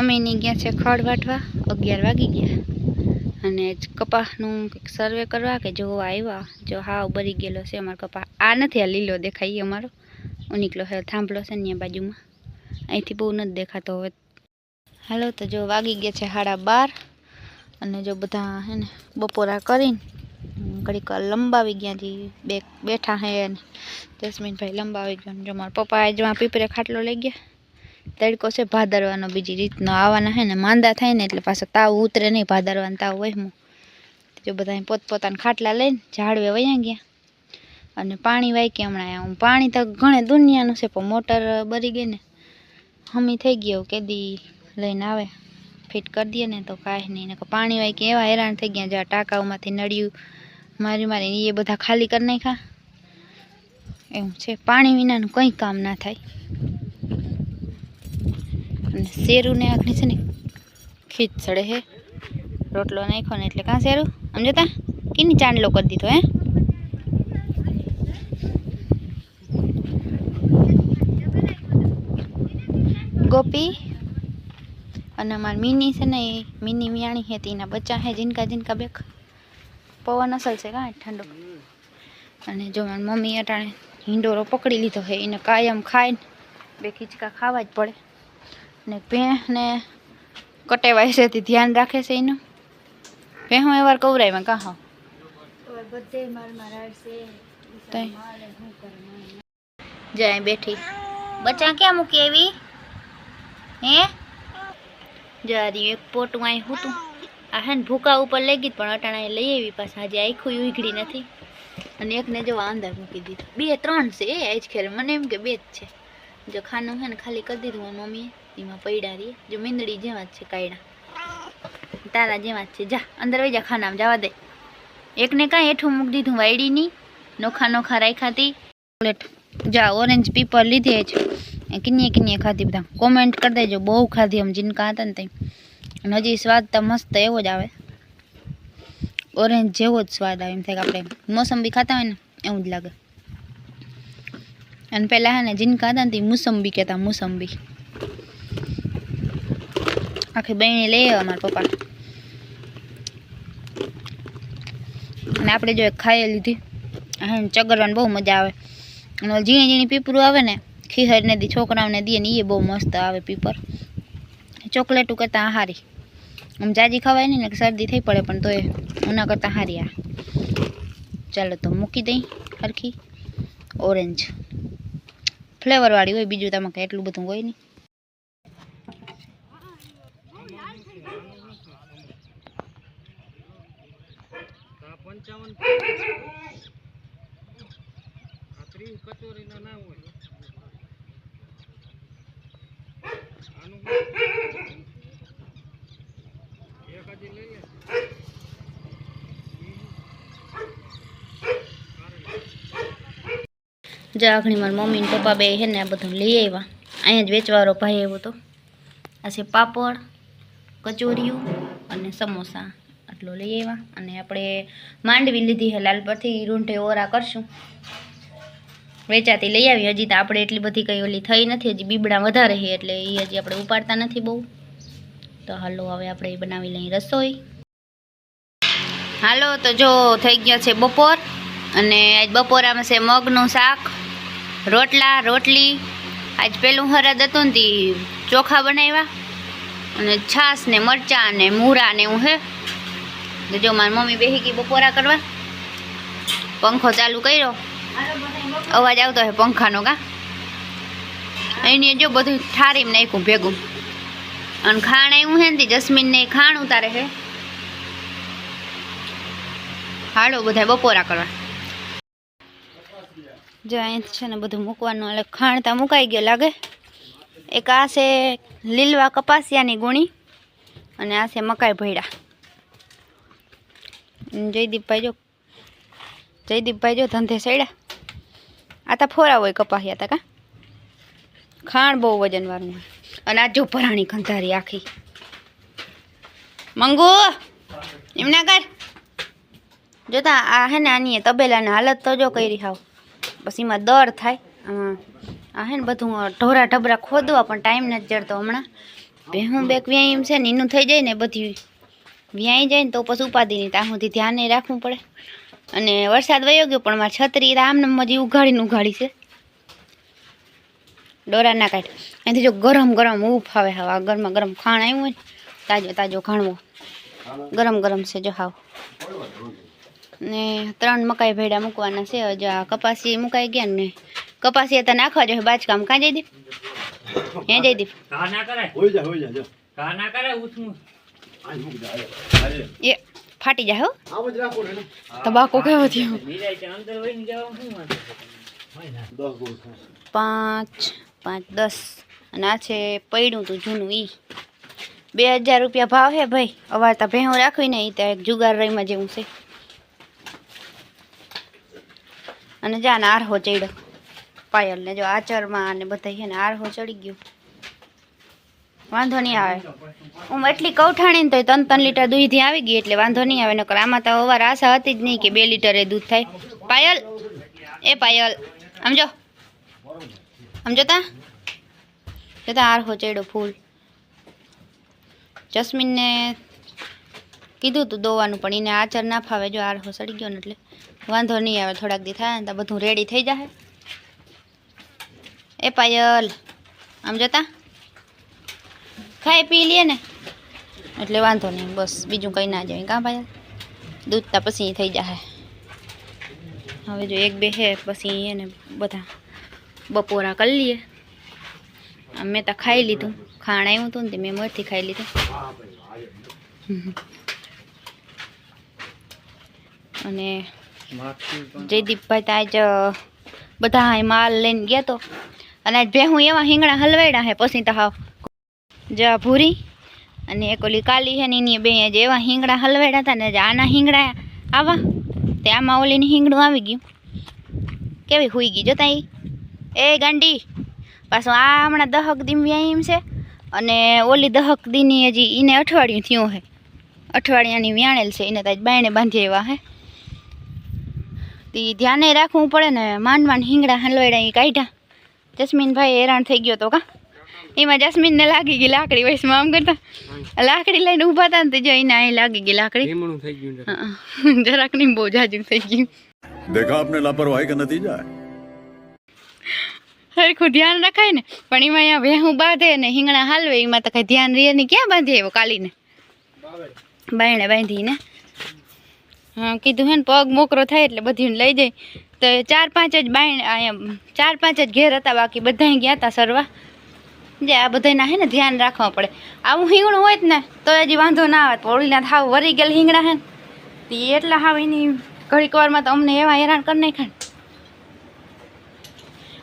મમ્મીની ગયા છે ખડ વાટવા, અગિયાર વાગી ગયા. અને જ કપાસનું કંઈક સર્વે કરવા કે જોવા આવ્યા, જો હાવ બરી ગયેલો છે અમારો કપાસ આ નથી આ લીલો દેખાય ઈ અમારો. નીકળો છે થાંભલો છે ને ત્યાં બાજુમાં. અહીંથી બહુ નથી દેખાતો હવે. હાલો, તો જો વાગી ગયા છે સાડા બાર. અને જો બધા હે ને બપોરા કરીને, ઘડીક વાર લંબાવી ગયા હતી બે, બેઠા હે ને. જસ્મીનભાઈ લંબાવી ગયો ને જો મારા પપ્પા આજ આ પીપરે ખાટલો લઈ ગયા. તડકો છે ભાદરવાનો બીજી રીતનો આવવાના હે ને, માંદા થાય ને એટલે પાછો તાવ ઉતરે નહીં ભાદરવાનો તાવ વહેમું જો બધા પોતપોતાના ખાટલા લઈને ઝાડવે વયા ગયા. અને પાણી વાંકી હમણાં હું પાણી તો ઘણે દુનિયાનું છે, પણ મોટર બરી ગઈ ને, હમી થઈ ગયો કેદી લઈને આવે. ફિટ કરી દઈએ ને તો કાંઈ નહીં. ને પાણી વાંકી એવા હેરાન થઈ ગયા, જ્યાં ટાંકાઓમાંથી નળિયું મારી મારી એ બધા ખાલી કરી નાખ્યા. એવું છે. પાણી વિનાનું કંઈ કામ ના થાય. શેરુને આખની છે ને ખીચ ચડે હે. રોટલો નાખ્યો ને એટલે કાં શેરું? સમજતા? કીની ચાંદલો કરી દીધો, હે? ગોપી અને અમારી મિની છે ને, એ મિની મિયાણી હે, તેના બચ્ચા હે, જીનકા જીનકા બેક. પવન અસલ છે કાં, ઠંડો? અને જો મારી મમ્મી અટાણે હિંડોરો પકડી લીધો હે, એને કાયમ ખાય ને બે ખીચકા ખાવા જ પડે. ને ભેંસને કટેવાય છે તે ધ્યાન રાખે છે એનું. ભેહું એવાર કવરાયમાં કાં હા. જાય બેઠી. બચ્ચા ક્યાં મૂકી આવી? હે? જારી એક પોટું અહીં હતું. આ હે ને ભૂકા ઉપર લઈ ગઈ પણ અટાણા લઈ આવી પાછા. હજી આખું ઉઘડી નથી. અને એકને જો અંદર મૂકી દીધું. બે ત્રણ છે એ આજ ખેર. મને એમ કે બે જ છે. જો ખાનું હે ને ખાલી કરી દીધું મમ્મીએ. એમાં પૈડા રહીએ જો મીંદડી જેવા જ છે કાયડા. તારા જેવા જ છે. જા, અંદર વહી જા, ખાનામાં જવા દે. એકને કાંઈ હેઠું મૂકી દીધું વાયડીની નોખા નોખા રાખ્યા હતી ચોકલેટ જા ઓરેન્જ પીપર લીધી છે. એ કિન્નીએ કિન્નીએ ખાધી બધા. કોમેન્ટ કરી દેજો, બહુ ખાધી આમ જીનકા હતા ને તઈ. અને હજી સ્વાદ તો મસ્ત એવો જ આવે. ઓરેન્જ જેવો જ સ્વાદ આવે એમ થાય કે આપણે મોસંબી ખાતા હોય ને, એવું જ લાગે. અને પહેલાં હે ને જીનકા હતા ને તે મુસંબી કહેતા, મુસંબી. આખી બહેણી લઈ આવ્યા મારા પપ્પા. અને આપણે જો ખાઈ લીધી. હા ચગરવાની બહુ મજા આવે. અને ઝીણી ઝીણી પીપરું આવે ને ખીહરને દી, છોકરાઓને દઈએ ને એ બહુ મસ્ત આવે પીપર. ચોકલેટું કરતાં હારી. આમ જાજી ખવાય નહીં ને શરદી થઈ પડે, પણ તોય ઉના કરતાં હારી આ. ચાલો તો મૂકી દઈ હરખી. ઓરેન્જ. ફ્લેવરવાળી હોય, બીજું તમે કંઈ એટલું બધું હોય નહીં. ત્રીસ લઈ લે. જાગણી મમ્મી ને પપ્પા બે છે ને આ બધું લઈ આવ્યા. અહીંયા જ વેચવાળો ભાઈ આવ્યો તો. આ છે પાપડ કચોરીયું અને સમોસા. આટલો લઈ આવ્યા અને આપણે માંડવી લીધી છે લાલ પરથી. રૂંઢે ઓરા કરશું. વેચાતી લઈ આવી. હજી તો આપણે એટલી બધી કંઈ ઓલી થઈ નથી. હજી બીબડા વધારે છે એટલે એ હજી આપણે ઉપાડતા નથી બહુ. તો હાલો હવે આપણે બનાવી લઈએ રસોઈ. હાલો, તો જો થઈ ગયો છે બપોર. અને આજ બપોરામાં છે મગનું શાક, રોટલા, રોટલી. આજ પેલું હરદ હતું ને ચોખા બનાવ્યા. અને છાશ ને મરચાં ને મૂરા ને એવું હે. તો જો, મારી મમ્મી બેસી ગઈ બપોરા કરવા. પંખો ચાલુ કર્યો. અવાજ આવતો હોય પંખાનો કા? એને જો બધું ઠારીમાં નાખ્યું ભેગું. અને ખાણ આવ્યું હે ને જસ્મીનને ખાણ ઉતારે હે. હાલો બધા બપોરા કરવા. જો અહીંયા છે ને બધું મૂકવાનું, એટલે ખાણતા મુકાઈ ગયો લાગે. એક આ છે લીલવા કપાસિયાની ગુણી, અને આ છે મકાઈ ભૈડા જયદીપભાઈ જો જયદીપભાઈ જો ધંધે સડ્યા આ તો ફોરા હોય કપાસિયા તા કા. ખાણ બહુ વજનવાળું હોય. અને આ જો ભરાણી ખંધારી આખી. મંગુ, એમના કર જોતા આ હે ને આની તબેલાની હાલત તો જો કરી હાવ. પછી એમાં દર થાય. આ હે ને બધું ઢોરા ઢબરા ખોદવા પણ ટાઈમ નથી જડતો હમણાં. ભેહું બેક વ્યાયામ છે ને એનું થઈ જાય ને બધી વ્યાઈ જાય ને તો પછી ઉપાધિ નહીં ત્યાં સુધી નહીં રાખવું પડે. અને વરસાદ વયો ગયો પણ મારી છત્રી આમને મજી ઉઘાડીને ઉઘાડી છે. ડોરા ના કાઢ. એનાથી જો ગરમ ગરમ ઉફ આવે હવે. આ ગરમા ગરમ ખાણ આવ્યું હોય ને તાજો તાજો ખાણવો ગરમ ગરમ છે જો હાવ. ને ત્રણ મકાઈ ભેડા મૂકવાના છે. હજુ આ કપાસી મુકાઈ ગયા ને કપાસી હતા નાખવા જોઈએ. બાજકામ કાં જઈ દી? હે જઈ દી? ના કરે હોઈ જા હોઈ જા જો. કા ના કરે એ ફાટી જાય હો આમ જ રાખો ને તબાકો કેવો થયો નિરાય અંદર વહીને જવાનું શું વાંધો છે? દસ ગોળ ખાય. પાંચ પાંચ દસ અને આ છે પડ્યું તું જૂનું ઈ બે હજાર રૂપિયા ભાવ હે ભાઈ. અવાર તો ભેહું રાખવી ને ઈ તો એક જુગાર રહીમાં જેવું છે. અને જા ને આરહો ચડ્યો. પાયલ ને જો આચરમાં ને બધા છે ને આરહો ચડી ગયો. વાંધો નહીં આવે. હું એટલી કૌઠાણી ને તો ત્રણ ત્રણ લીટર દૂધથી આવી ગઈ એટલે વાંધો નહીં આવે, નકર આમાં તો અવાર આશા હતી જ નહીં કે બે લીટરે દૂધ થાય. પાયલ, એ પાયલ, સમજો? સમજો તા? જોતા આરહો ચેડો ફૂલ. જસ્મીનને કીધું તું દોવાનું, પણ એને આચર ના ફાવે, જો આરહો સડી ગયો ને એટલે. વાંધો નહીં આવે, થોડાક દી થાય ને તો બધું રેડી થઈ જાય એ પાયલ આમ જતા ખાઈ પી લઈએ ને. એટલે વાંધો નહીં, બસ બીજું કંઈ ના જાય કાં ભાઈ? દૂધ તા પછી થઈ જાય હવે જો એક બે હે, પછી એને બધા બપોરા કરી લઈએ મેં તો ખાઈ લીધું. ખાણ આવ્યું હતું ને મેં મોરથી ખાઈ લીધું. અને જયદીપભાઈ તો આજ બધા માલ લઈને ગયા તો. અને આજ ભેહું એવા હિંગણા હલવાડ્યા હે, પછી તો હાવ જા ભૂરી અને એક ઓલી કાલી છે ને એની બે જ એવા હિંગડા હલવાડ્યા હતા ને આના હિંગડા આવા. તે આમાં ઓલીની હિંગડું આવી ગયું. કેવી હુઈ ગઈ જોતા એ ગાંડી, પાછું આ હમણાં દહક દીમ વ્યાયામ છે. અને ઓલી દહક દીની હજી એને અઠવાડિયું થયું હે. અઠવાડિયાની વ્યાણેલ છે, એને તાજ બાયણે બાંધી આવ્યા હે. તે ધ્યાને રાખવું પડે ને માંડ માંડ હિંગડા હલવાડ્યા એ કાઢ્યા. જસ્મીનભાઈ હેરાન થઈ ગયો તો કા? એમાં જસ્મીનને લાગી ગઈ લાકડી વયસમાં આમ કરતા. લાકડી લઈને ઊભા હતા ને જો અહીં લાગી ગઈ લાકડી. જરાક નહીં બહુ જાજુ થઈ ગયું. દેખા આપને લાપરવાહી કા નતીજા સરખું ધ્યાન રખાય ને પણ એમાં બાંધે ને હિંગણા હાલવે એમાં કઈ ધ્યાન રહે ને ક્યાં બાંધે એવો કાલીને? બાયણે બાંધીને. હા કીધું હે પગ મોકરો થાય એટલે બધીને લઈ જાય. તો ચાર પાંચ જ બાયણ અહીંયા ચાર પાંચ જ ઘેર હતા બાકી બધા ગયા હતા સરવા. જે આ બધાના હે ને ધ્યાન રાખવા પડે. આવું હિંગણું હોય જ ને, તો હજી વાંધો ના આવે. ઓળીના થાવ વરી ગયેલ હિંગણા હે ને. તે એટલા હાવ એની ઘડીક વારમાં તો અમને એવા હેરાન કરી નાખે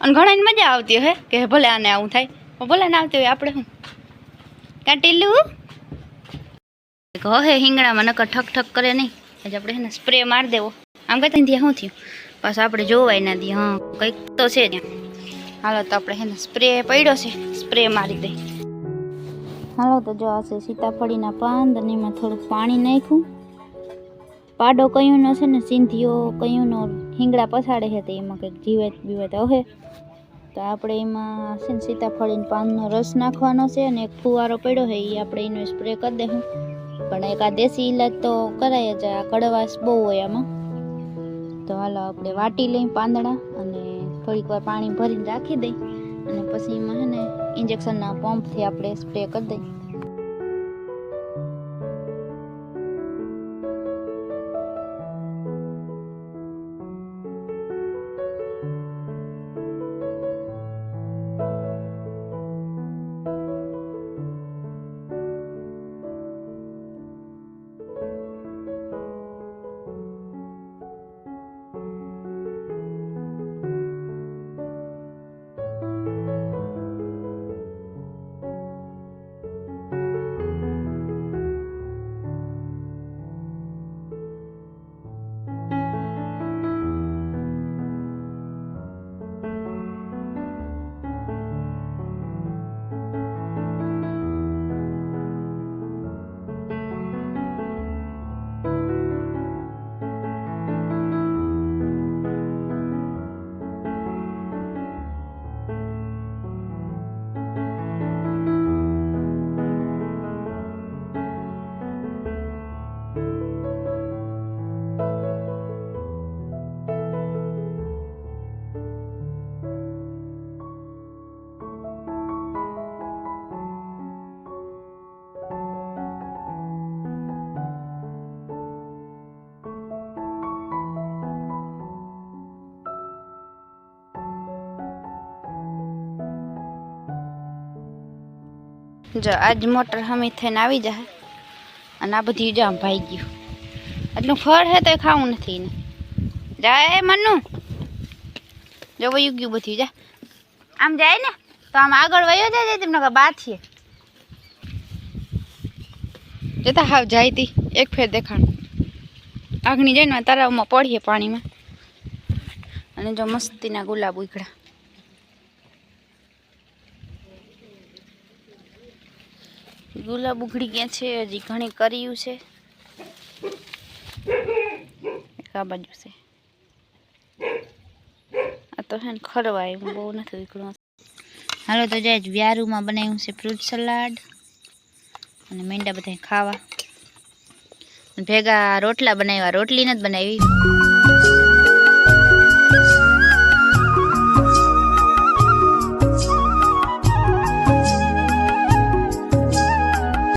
અને ઘણાને મજા આવતી હે, કે ભલે આને આવું થાય. ભલે ના આવતી હોય આપણે શું? કાટેલું કહે હિંગણામાં નકર ઠક ઠક કરે નહીં. આજે આપણે હે સ્પ્રે મારી દેવો. આમ કહેતા ત્યાં શું થયું? પાછું આપણે જોવાય ના દઈએ, હા. કંઈક તો છે ત્યાં. હાલો, તો આપણે હે ને સ્પ્રે પડ્યો છે. સ્પ્રે મારી દઈ હાલો, તો જો આ છે સીતાફળીના પાન અને એમાં થોડુંક પાણી નાખ્યું. પાડો કયુંનો છે ને સિંધીઓ કયુંનો હિંગડા પછાડે છે તો, એમાં કંઈક જીવેત બીવેત હવે તો આપણે એમાં છે ને સીતાફળીના પાનનો રસ નાખવાનો છે અને એક ફુવારો પડ્યો છે એ આપણે એનો સ્પ્રે કરી દઈશું પણ એક આ દેશી ઇલાજ તો કરાય જ, આ કડવાશ બહુ હોય આમાં. તો હાલો, આપણે વાટી લઈ પાંદડા અને થોડીક વાર પાણી ભરીને રાખી દઈ અને પછી એમાં છે ને ઇન્જેક્શનના પંપથી આપણે સ્પ્રે કરી દઈ જો આજ મોટર હમી થઈને આવી જાય અને આ બધી જામ ભાઈ ગયું. એટલું ફળ છે તો ખાવું નથી ને જાય મનુ જો વયું ગયું બધું, જા. આમ જાય ને તો આમ આગળ વયો જાય તમને કે બાથીએ જતા હાવ જાય તી, એક ફેર દેખાણ. આગની જાય ને તળાવમાં પડીએ પાણીમાં. અને જો મસ્તીના ગુલાબ ઉખડા ગુલાબ ઉઘડી ગયા છે, હજી ઘણી કર્યું છે. આ બાજુ છે. આ તો છે ને ખરવા એવું બહુ નથી ઉઘડું. હાલો તો જાય વ્યારુમાં બનાવ્યું છે ફ્રૂટ સલાડ અને મેંડા બધા ખાવા. ભેગા રોટલા બનાવ્યા, રોટલી નથી બનાવી.